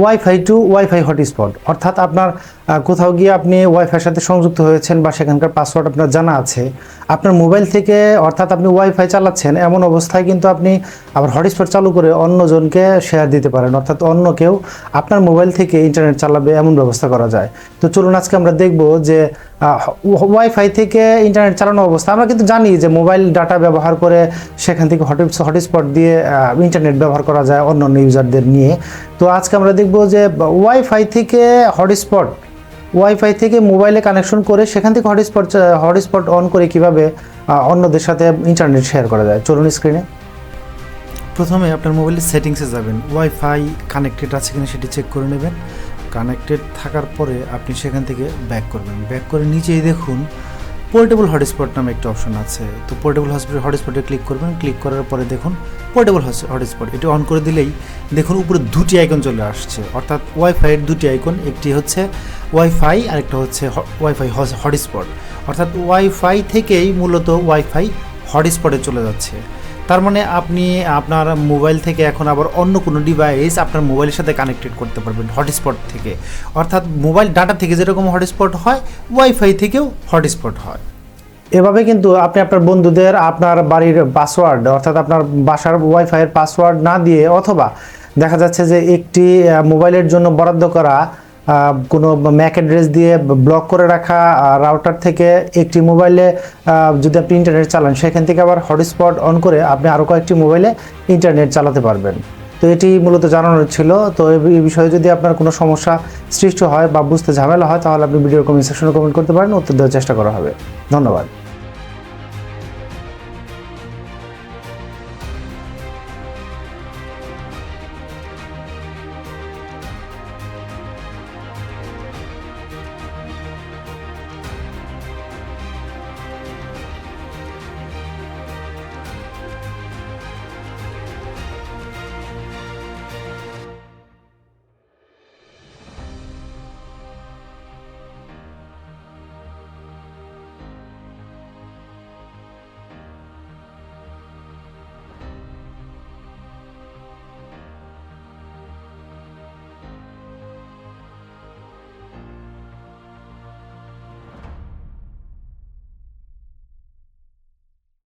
Wifi two wifi hotspot অর্থাৎ আপনার কোথাও গিয়ে আপনি ওয়াইফাইয়ের সাথে সংযুক্ত হয়েছেন বা সেখানকার পাসওয়ার্ড আপনার জানা আছে, আপনার মোবাইল থেকে অর্থাৎ আপনি ওয়াইফাই চালাচ্ছেন, এমন অবস্থায় কিন্তু আপনি আবার হটস্পট চালু করে অন্যজনকে শেয়ার দিতে পারেন, অর্থাৎ অন্য কেউ আপনার মোবাইল থেকে ইন্টারনেট চালাবে, এমন ব্যবস্থা করা যায়। তো চলুন আজকে আমরা দেখব যে ওয়াইফাই থেকে ইন্টারনেট চালানো অবস্থা, আমরা কিন্তু জানি যে মোবাইল ডাটা ব্যবহার করে সেখান থেকে হট হটস্পট দিয়ে ইন্টারনেট ব্যবহার করা যায় অন্য অন্য ইউজারদের নিয়ে। তো আজকে আমরা দেখব যে ওয়াইফাই থেকে হটস্পট ওয়াইফাই থেকে মোবাইলে কানেকশন করে সেখান থেকে হটস্পট হটস্পট অন করে কীভাবে অন্যদের সাথে ইন্টারনেট শেয়ার করা যায়? চলুন স্ক্রিনে প্রথমে আপনার মোবাইলের সেটিংসে যাবেন। ওয়াইফাই কানেক্টেড আছে কিনা সেটি চেক করে নেবেন। কানেক্টেড থাকার পরে আপনি সেখান থেকে ব্যাক করবেন। ব্যাক করে নিচেই দেখুন পোর্টেবল হটস্পট নামে একটা অপশন আছে। তো পোর্টেবল হটস্পট হটস্পটে ক্লিক করবেন। ক্লিক করার পরে দেখুন পোর্টেবল হটস্পট এটি অন করে দিলেই দেখুন উপরে দুটি আইকন চলে আসছে। অর্থাৎ ওয়াইফাইয়ের দুটি আইকন একটি হচ্ছে ওয়াইফাই আর একটা হচ্ছে ওয়াইফাই হটস্পট অর্থাৎ ওয়াইফাই থেকেই মূলত ওয়াইফাই হটস্পটে চলে যাচ্ছে। তার মানে আপনি আপনার মোবাইল থেকে এখন আবার অন্য কোনো ডিভাইস আপনার মোবাইলের সাথে কানেক্টেড করতে পারবেন হটস্পট থেকে। অর্থাৎ মোবাইল ডাটা থেকে যেরকম হটস্পট হয় ওয়াইফাই থেকেও হটস্পট হয়। এভাবে কিন্তু আপনি আপনার বন্ধুদের, আপনার বাড়ির পাসওয়ার্ড অর্থাৎ আপনার বাসার ওয়াইফাইয়ের পাসওয়ার্ড না দিয়ে অথবা দেখা যাচ্ছে যে একটি মোবাইলের জন্য বরাদ্দ করা কোনো ম্যাক অ্যাড্রেস দিয়ে ব্লক করে রাখা রাউটার থেকে একটি মোবাইলে যদি আপনি ইন্টারনেট চালান, সেখান থেকে আবার হটস্পট অন করে আপনি আরও কয়েকটি মোবাইলে ইন্টারনেট চালাতে পারবেন। তো এটি মূলত জানানোর ছিল। তো এই বিষয়ে যদি আপনার কোনো সমস্যা সৃষ্টি হয় বা বুঝতে ঝামেলা হয়, তাহলে আপনি ভিডিওর কমেন্ট সেকশনে কমেন্ট করতে পারেন, উত্তর দেওয়ার চেষ্টা করা হবে। ধন্যবাদ।